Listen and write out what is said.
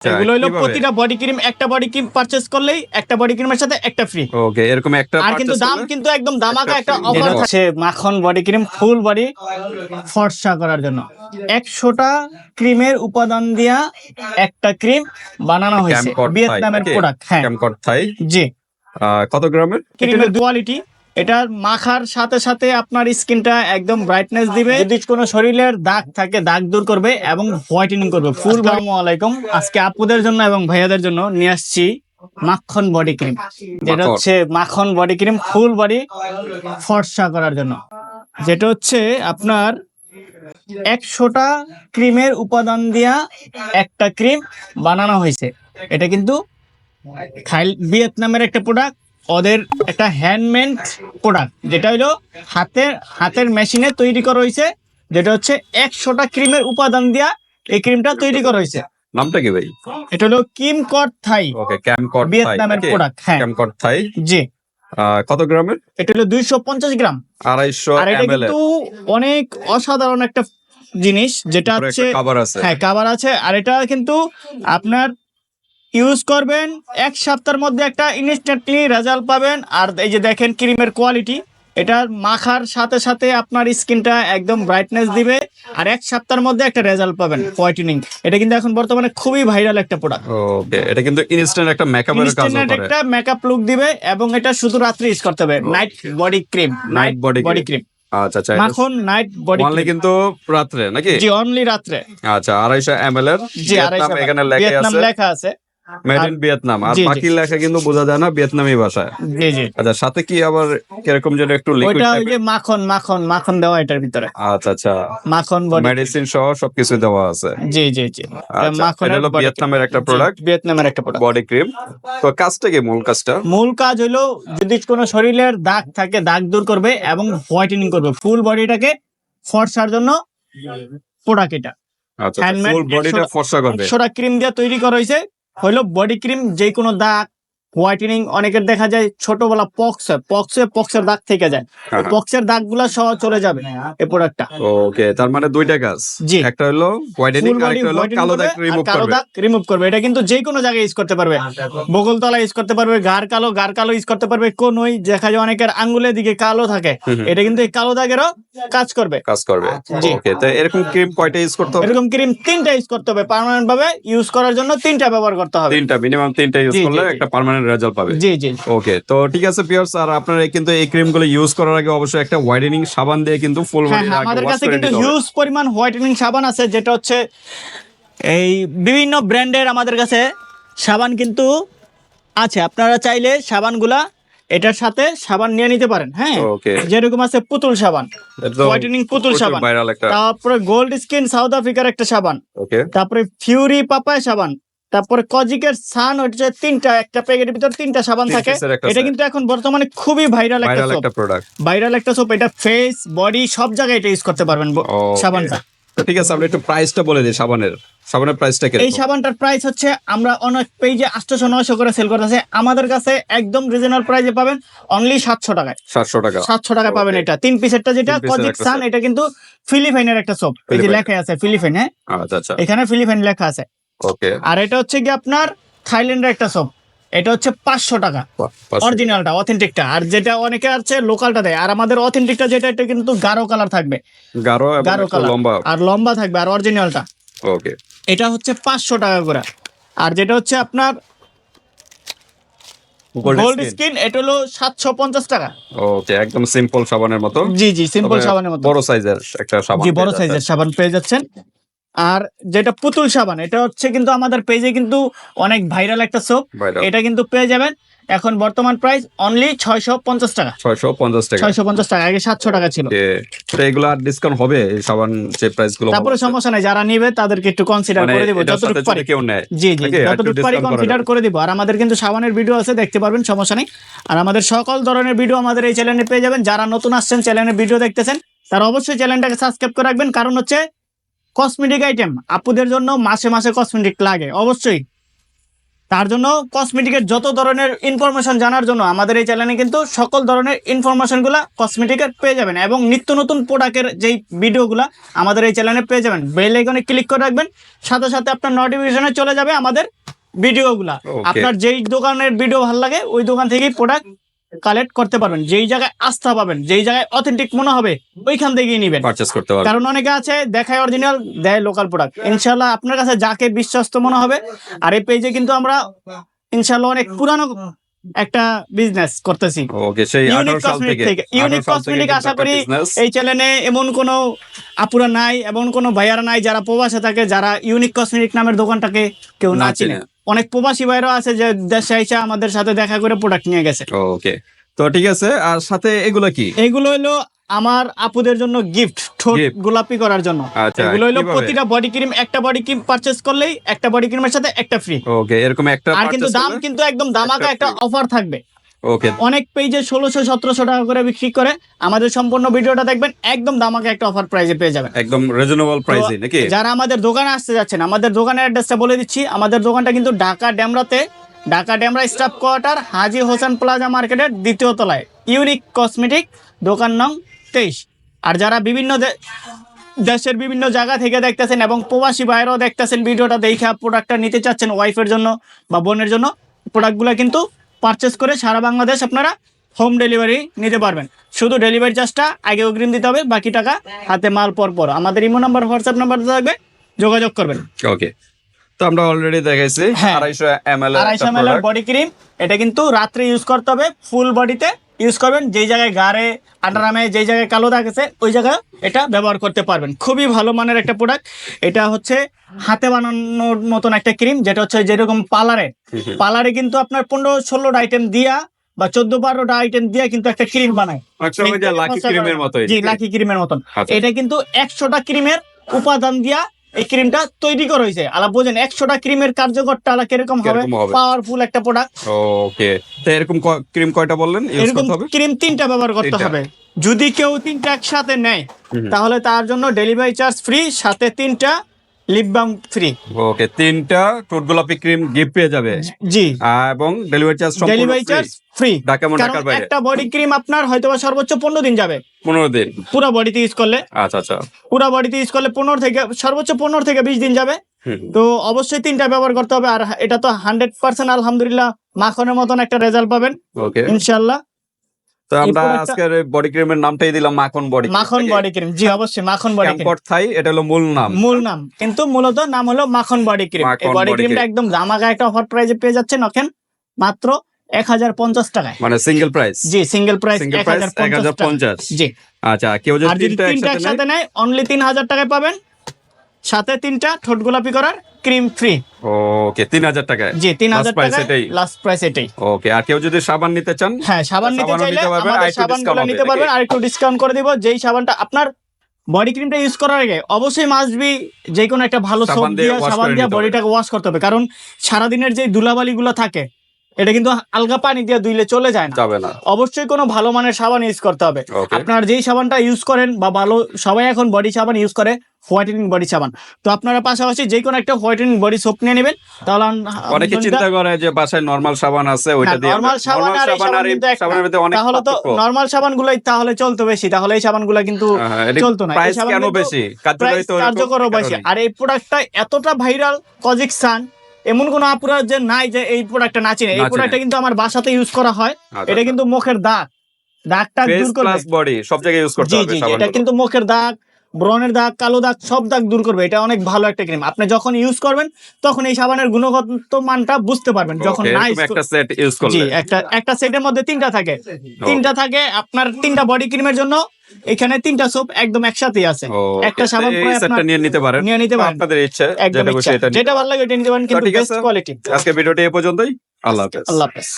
এগুলো হলো প্রতিটা বডি ক্রিম একটা বডি ক্রিম পারচেজ করলেই একটা বডি ক্রিমের সাথে একটা ফ্রি ওকে এরকম একটা আর কিন্তু দাম কিন্তু একদম দামাকা একটা অফার আছে মাখন বডি ক্রিম ফুল বডি ফর্সা করার জন্য। একশোটা ক্রিমের উপাদান দিয়া একটা ক্রিম বানানো হয়েছে ভিয়েতনামের প্রোডাক্ট হ্যাঁ। জি। কত গ্রামের? ক্রিমের কোয়ালিটি এটা মাখার সাথে সাথে আপনার স্কিনটা একদম ব্রাইটনেস দিবে। যদি কোনো শরীরের দাগ থাকে দাগ দূর করবে এবং হোয়াইটেনিং করবে। ফুল আসসালামু আলাইকুম। আজকে আপুদের জন্য এবং ভাইয়াদের জন্য নিয়ে আসছি মাখন বডি ক্রিম যেটা হচ্ছে মাখন বডি ক্রিম ফুল বডি ফর্সা করার জন্য। যেটা হচ্ছে আপনার একশোটা ক্রিমের উপাদান দিয়া একটা ক্রিম বানানো হয়েছে। এটা কিন্তু খাইল ভিয়েতনামের একটা প্রোডাক্ট ওদের একটা হ্যান্ডমেড প্রোডাক্ট যেটা হলো হাতের হাতের মেশিনে তৈরি করা হয়েছে যেটা হচ্ছে একশোটা ক্রিমের উপাদান দিয়া এই ক্রিমটা তৈরি করা হয়েছে নামটা কি ভাই? এটা হলো কিম কট থাই। ওকে ক্যামকট ভিয়েতনামের প্রোডাক্ট হ্যাঁ। ক্যামকট থাই? জি। কত গ্রামের? এটা হলো দুইশো পঞ্চাশ গ্রাম। আড়াইশো আর এটা কিন্তু অনেক অসাধারণ একটা জিনিস যেটা হচ্ছে আছে। হ্যাঁ কাভার আছে। আর এটা কিন্তু আপনার ইউজ করবেন এক সপ্তাহের মধ্যে একটা ইনস্ট্যান্টলি রেজাল্ট পাবেন। আর এই যে দেখেন ক্রিমের কোয়ালিটি এটা মাখার সাথে সাথে আপনার স্কিনটা একদম ব্রাইটনেস দিবে আর এক সপ্তাহের মধ্যে একটা রেজাল্ট পাবেন হোয়াইটেনিং এটা কিন্তু এখন বর্তমানে খুবই ভাইরাল একটা প্রোডাক্ট ওকে এটা কিন্তু ইনস্ট্যান্ট একটা মেকআপের কাজ ইনস্ট্যান্ট করে। একটা মেকআপ লুক দিবে এবং এটা শুধু রাত্রে ইউজ করতে হবে night body cream night body body cream আচ্ছা আচ্ছা মাখন নাইট বডি অনলি কিন্তু রাত্রে নাকি? জি অনলি রাত্রে। আচ্ছা আড়াইশো এম এর জি ভিয়েতনাম আড়াইশো এখানে লেখা আছে। লেখা আছে। মেড ইন ভিয়েতনাম আর। বাকি লেখা কিন্তু বোঝা যায় না ভিয়েতনামি ভাষায়। জি জি। আচ্ছা সাথে কি আবার কীরকম যেন একটু লিকুইড ওইটা ওই যে মাখন মাখন মাখন দেওয়া এটার ভিতরে। আচ্ছা আচ্ছা। মাখন বডি। মেডিসিন সহ সবকিছু দেওয়া আছে। জি জি জি। আচ্ছা, এটা হলো ভিয়েতনামের একটা প্রোডাক্ট ভিয়েতনামের একটা প্রোডাক্ট বডি ক্রিম তো কাজটা কি মূল কাজটা? মূল কাজ হলো যদি কোনো শরীরের দাগ থাকে দাগ দূর করবে এবং হোয়াইটেনিং করবে। ফুল বডিটাকে ফর্সার জন্য প্রোডাক্ট এটা। আচ্ছা ফুল বডিটা ফর্সা করবে। একশোটা ক্রিম দিয়ে তৈরি করা হয়েছে। হলো বডি ক্রিম যে কোনো দাগ হোয়াইটেনিং অনেকের দেখা যায় ছোটবেলা পক্স হয় পক্স হয়ে পক্সের দাগ থেকে যায়। হ্যাঁ। পক্সের দাগগুলা সহ চলে যাবে এই প্রোডাক্টটা। ওকে তার মানে দুইটা কাজ। জি। একটা হলো হোয়াইটেনিং আর একটা হলো কালো দাগ রিমুভ করবে কালো দাগ রিমুভ করবে। এটা কিন্তু যে কোনো জায়গায় ইউজ করতে পারবে। বগলতলা ইউজ করতে পারবে গার কালো গার কালো ইউজ করতে পারবে। কোন ওই দেখা যায় অনেকের আঙ্গুলের দিকে কালো থাকে। এটা কিন্তু এই কালো দাগেরও কাজ করবে। কাজ করবে। ওকে তো এরকম ক্রিম কয়টা ইউজ করতে হবে? এরকম ক্রিম তিনটা ইউজ করতে হবে। পার্মানেন্ট ভাবে ইউজ করার জন্য তিনটা ব্যবহার করতে হবে। তিনটা মিনিমাম তিনটা ইউজ করলে। একটা পার্মানেন্ট রেজাল্ট পাবে? জি জি। ওকে তো ঠিক আছে পিয়ার্স আর আপনারা কিন্তু এই ক্রিমগুলো ইউজ করার আগে অবশ্যই একটা হোয়াইটেনিং সাবান দিয়ে কিন্তু ফুল হ্যাঁ হ্যাঁ, আমাদের কাছে কিন্তু হিউজ পরিমাণ হোয়াইটেনিং সাবান আছে যেটা হচ্ছে এই বিভিন্ন ব্র্যান্ডের আমাদের কাছে সাবান কিন্তু আছে। আপনারা চাইলে সাবানগুলা এটার সাথে সাবান নিয়ে নিতে পারেন হ্যাঁ? যেরকম আছে পুতুল সাবান হোয়াইটেনিং পুতুল সাবান। তারপরে গোল্ড স্কিন সাউথ আফ্রিকার একটা সাবান। তারপরে ফিউরি পাপায় সাবান। তারপরে কজিকের সান হচ্ছে তিনটা একটা প্যাকেটের ভিতর তিনটা সাবান থাকে এটা কিন্তু এখন বর্তমানে খুবই ভাইরাল একটা ভাইরাল সোপ একটা প্রোডাক্ট ভাইরাল একটা সোপ এটা ফেস বডি সব জায়গায় এটা ইউজ করতে পারবেন সাবানটা। ঠিক আছে আমরা একটু প্রাইসটা বলে দিই সাবানের। সাবানের প্রাইসটা কি এই সাবানটার প্রাইস হচ্ছে আমরা অনেক পেজে আটশোশো নয়শো করে সেল করতেছে। আমাদের কাছে একদম রিজনেবল প্রাইসে পাবেন অনলি সাতশো টাকায়। সাতশো টাকা। সাতশো টাকা পাবেন এটা। তিন পিসেরটা যেটা কজিক সান এটা কিন্তু ফিলিপাইনের একটা সোপ এই যে। লেখা আছে ফিলিপাইন হ্যাঁ আচ্ছা আচ্ছা। এখানে ফিলিপাইন লেখা আছে। ওকে। আর এটা হচ্ছে কি আপনার থাইল্যান্ডের একটা সোপ এটা হচ্ছে পাঁচশো টাকা। অরিজিনালটা অথেন্টিকটা আর যেটা অনেকে আছে লোকালটা দেয়। আর আমাদের অথেন্টিকটা যেটা এটা কিন্তু গাঢ় কালার থাকবে। গাঢ় গাঢ় কালার আর লম্বা থাকবে আর অরিজিনালটা ওকে। এটা হচ্ছে পাঁচশো টাকা করে। আর যেটা হচ্ছে আপনার গোল্ড স্কিন এটা হলো সাতশো পঞ্চাশ টাকা। ওকে একদম সিম্পল সাবানের মতো। জি জি সিম্পল সাবানের মতো। বড় সাইজের একটা সাবান জি বড় সাইজের সাবান পেয়ে যাচ্ছেন। আর যেটা পুতুল সাবান এটা হচ্ছে কিন্তু আমাদের পেজে কিন্তু অনেক ভাইরাল একটা সোপ এটা কিন্তু পেয়ে যাবেন। এখন বর্তমান প্রাইস অনলি ছয়শো পঞ্চাশ টাকা। 650 টাকা। ছয়শো পঞ্চাশ টাকা আগে সাতশো টাকা ছিল। এগুলো আর ডিসকাউন্ট হবে সাবান যে প্রাইসগুলো তারপরে সমস্যা নাই যারা নিবে তাদেরকে একটু কনসিডার মানে করে দিব। যতটুকু পারি। কেউ নেয় জি জি যতটুকু পারি কনসিডার করে দিব। আর আমাদের কিন্তু সাবানের ভিডিও আছে দেখতে পারবেন সমস্যা নেই। আর আমাদের সকল ধরনের ভিডিও আমাদের এই চ্যানেলে পেয়ে যাবেন। যারা নতুন আসছেন চ্যানেলের ভিডিও দেখতেছেন তারা অবশ্যই চ্যানেলটাকে সাবস্ক্রাইব করে রাখবেন। কারণ হচ্ছে কসমেটিক আইটেম আপুদের জন্য মাসে মাসে কসমেটিক লাগে অবশ্যই। তার জন্য কসমেটিকের যত ধরনের ইনফরমেশন জানার জন্য আমাদের এই চ্যানেলে কিন্তু সকল ধরনের ইনফরমেশনগুলো কসমেটিকের পেয়ে যাবেন এবং নিত্য নতুন প্রোডাক্টের যেই ভিডিওগুলো আমাদের এই চ্যানেলে পেয়ে যাবেন। বেল আইকনে ক্লিক করে রাখবেন সাথে সাথে আপনার নোটিফিকেশনে চলে যাবে আমাদের ভিডিওগুলা আপনার যেই দোকানের ভিডিও ভালো লাগে ওই দোকান থেকেই প্রোডাক্ট কালেক্ট করতে পারবেন যেই জায়গায় আস্থা পাবেন যেই জায়গায় অথেন্টিক মনে হবে ওইখান থেকেই নেবেন। পারচেস করতে পারবেন। কারণ অনেকে আছে দেখায় অরিজিনাল দেয় লোকাল প্রোডাক্ট ইনশাল্লাহ আপনার কাছে যাকে বিশ্বস্ত মনে হবে আর এই পেজে কিন্তু আমরা ইনশাল্লাহ অনেক পুরানো একটা বিজনেস করতেছি। ওকে সেই ইউনিক 18 সাল থেকে ইউনিক 18 সাল থেকে কসমেটিক আশা করি এই চ্যানেলে এমন কোনো আপুরা নাই এমন কোনো ভাইয়ারা নাই যারা প্রবাসে থাকে যারা ইউনিক কসমেটিক নামের দোকানটাকে কেউ না চিনে। অনেক প্রবাসী ভাইরা আছে যে দেশে এসে আমাদের সাথে দেখা করে প্রোডাক্ট নিয়ে গেছে। ওকে তো ঠিক আছে আর সাথে এগুলো কি? এগুলো হলো আমার আপুদের জন্য গিফট ঠোঁট গোলাপি করার জন্য। আচ্ছা, এগুলো হলো প্রতিটা বডি ক্রিম একটা বডি ক্রিম পারচেজ করলেই একটা বডি ক্রিমের সাথে একটা ফ্রি ওকে এরকম একটা আর কিন্তু দাম কিন্তু একদম দামাকা একটা অফার থাকবে। ওকে। অনেক পেজে ষোলোশো সতেরোশো টাকা করে বিক্রি করে আমাদের সম্পূর্ণ ভিডিওটা দেখবেন একদম দামাকা একটা অফার প্রাইসে পেয়ে যাবেন। একদম রিজনেবল প্রাইসে নাকি? যারা আমাদের দোকানে আসতে যাচ্ছেন আমাদের দোকানের অ্যাড্রেসটা বলে দিচ্ছি আমাদের দোকানটা কিন্তু Dhaka ড্যামরাতে Dhaka Demra staff quarter Haji Hossain plaza মার্কেটের দ্বিতীয় তলায় ইউনিক কসমেটিক দোকান নং তেইশ। আর যারা বিভিন্ন দেশের বিভিন্ন জায়গা থেকে দেখতেছেন এবং প্রবাসী বাইরেও দেখতেছেন ভিডিওটা দেখে প্রোডাক্টটা নিতে চাচ্ছেন ওয়াইফের জন্য বা বোনের জন্য প্রোডাক্টগুলো কিন্তু পারচেস করে সারা বাংলাদেশ আপনারা হোম ডেলিভারি নিতে পারবেন। শুধু ডেলিভারি চার্জটা আগে অগ্রিম দিতে হবে বাকি টাকা হাতে মাল পর পর। আমাদের ইমো নাম্বার হোয়াটসঅ্যাপ নাম্বার থাকবে যোগাযোগ করবেন। ওকে তো আমরা অলরেডি দেখাইছি হ্যাঁ। আড়াইশো এম এল আড়াইশো এম এল বডি ক্রিম এটা কিন্তু রাত্রে ইউজ করতে হবে ফুল বডিতে ইউজ করবেন যেই জায়গায় গাড়ে আন্ডারামে যেই জায়গায় কালো দাগ আছে ওই জায়গায় এটা ব্যবহার করতে পারবেন। খুবই ভালো মানের একটা প্রোডাক্ট এটা হচ্ছে হাতে বানানোর মতন একটা ক্রিম যেটা হচ্ছে যেরকম পার্লারে। পার্লারে কিন্তু আপনার পনেরো ষোলোটা আইটেম দিয়া বা চোদ্দ বারোটা আইটেম দিয়া কিন্তু একটা ক্রিম বানায়। লাকি ক্রিমের জি লাকি ক্রিমের মতন। আচ্ছা। এটা কিন্তু একশোটা ক্রিমের উপাদান দিয়া এই ক্রিমটা তৈরি করা হয়েছে। আলা বোঝেন একশোটা ক্রিমের কার্যকরটা আলা কীরকম হবে? পাওয়ারফুল একটা প্রোডাক্ট ওকে তো এরকম ক্রিম কয়টা বললেন? এরকম ক্রিম তিনটা ব্যবহার করতে হবে। যদি কেউ তিনটা একসাথে নেয় তাহলে তার জন্য ডেলিভারি চার্জ ফ্রি সাথে তিনটা লিপ বাম ফ্রি ওকে তিনটা টোট গোলাপি ক্রিম গিফট পেয়ে যাবে। জি। এবং delivery charge delivery charge free Dhaka এবং ঢাকার বাইরে। একটা বডি ক্রিম আপনার হয়তো বা সর্বোচ্চ পনেরো দিন যাবে। পনেরো দিন। পুরো বডিতে ইউজ করলে। আচ্ছা আচ্ছা। পুরো বডিতে ইউজ করলে পনেরো থেকে সর্বোচ্চ পনেরো থেকে বিশ দিন যাবে। তো অবশ্যই তিনটা ব্যবহার করতে হবে। আর এটা তো হান্ড্রেড পার্সেন্ট আলহামদুলিল্লাহ মাখনের মতন একটা রেজাল্ট পাবেন। ওকে ইনশাল্লাহ তো আমরা আজকের বডি ক্রিমের নামটাই দিলাম মাখন বডি মাখন বডি ক্রিম জি অবশ্যই মাখন বডি ক্রিম থাই এটা হলো মূল নাম। মূল নাম কিন্তু মূলত নাম হলো মাখন বডি ক্রিম এই বডি ক্রিমটা একদম জামাকা একটা অফার প্রাইজে পেয়ে যাচ্ছেন এখন মাত্র এক হাজার পঞ্চাশ টাকায়। মানে সিঙ্গেল প্রাইস জি সিঙ্গেল প্রাইস এক হাজার পঞ্চাশ জি। আচ্ছা কেউ যদি তিনটা একসাথে নেয়? অনলি তিন হাজার টাকায় পাবেন। সাথে তিনটা ঠোঁট গোলাপি করার ক্রিম ফ্রি ওকে তিন হাজার টাকায়। জি তিন হাজার টাকা? লাস্ট প্রাইস এটাই। ওকে আর কেউ যদি সাবান নিতে চান হ্যাঁ সাবান নিতে চাইলে আমাদের সাবানগুলো নিতে পারবেন আর একটু ডিসকাউন্ট করে দিব। যেই সাবানটা আপনার বডি ক্রিমটা ইউজ করার আগে অবশ্যই মাস্ট বি যে কোনো একটা ভালো সোপ সাবান দিয়ে দিয়ে সাবান দিয়ে বডিটাকে ওয়াশ করতে হবে। কারণ সারাদিনের যে ধুলাবালিগুলো থাকে এটা কিন্তু আলগা পানি দিয়ে ধুইলে চলে যায় না। যাবে না। অবশ্যই কোনো ভালো মানের সাবান ইউজ করতে হবে। আপনার যেই সাবানটা ইউজ করেন বা ভালো সবাই এখন বডি সাবান ইউজ করে হোয়াইটেনিং বডি সাবান। তো আপনারা পাশাপাশি যে কোনো একটা হোয়াইটেনিং বডি সোপ নিয়ে নেবেন তাহলে অনেকে চিন্তা করে যে বাসায় নরমাল সাবান আছে ওইটা দিয়ে নর্মাল হ্যাঁ, সাবান আর। সাবানের মধ্যে অনেক তাহলে তো। নর্মাল সাবানগুলোই তাহলে চলতো বেশি। তাহলে এই সাবানগুলো কিন্তু হ্যাঁ, চলতো না। এই প্রাইস সাবান কেন বেশি? কার্যকরও বেশি। আর এই প্রোডাক্টটা এতটা ভাইরাল কজিক সান এমন কোন আপুরা যে নাই যে এই প্রোডাক্টটা না চিনে। এই প্রোডাক্টটা কিন্তু আমার বাসাতে ইউজ করা হয়। আচ্ছা, এটা কিন্তু মুখের দাগ। দাগটা দূর করবে। বডি সব জায়গায় ইউজ করতে হবে। এটা কিন্তু মুখের দাগ। ব্রণের দাগ কালো দাগ সব দাগ দূর করবে। এটা অনেক ভালো একটা ক্রিম আপনি যখন ইউজ করবেন তখন এই সাবানের গুণগত মানটা বুঝতে পারবেন। যখন না একটা সেট ইউজ একটা একটা সেটের মধ্যে তিনটা থাকে। তিনটা থাকে আপনার তিনটা বডি ক্রিমের জন্য। এখানে তিনটা সোপ একদম একসাথে আছে। একটা সাবান এই পরে সেটটা নিয়ে নিতে পারেন। নিয়ে নিতে পারেন। আপনাদের ইচ্ছা যেটা খুশি এটা যেটা ভালো লাগে এটা নিতে পারেন কিন্তু বেস্ট কোয়ালিটি আজকে ভিডিওটি এ পর্যন্তই। আল্লাহ হাফেজ। আল্লাহ হাফেজ।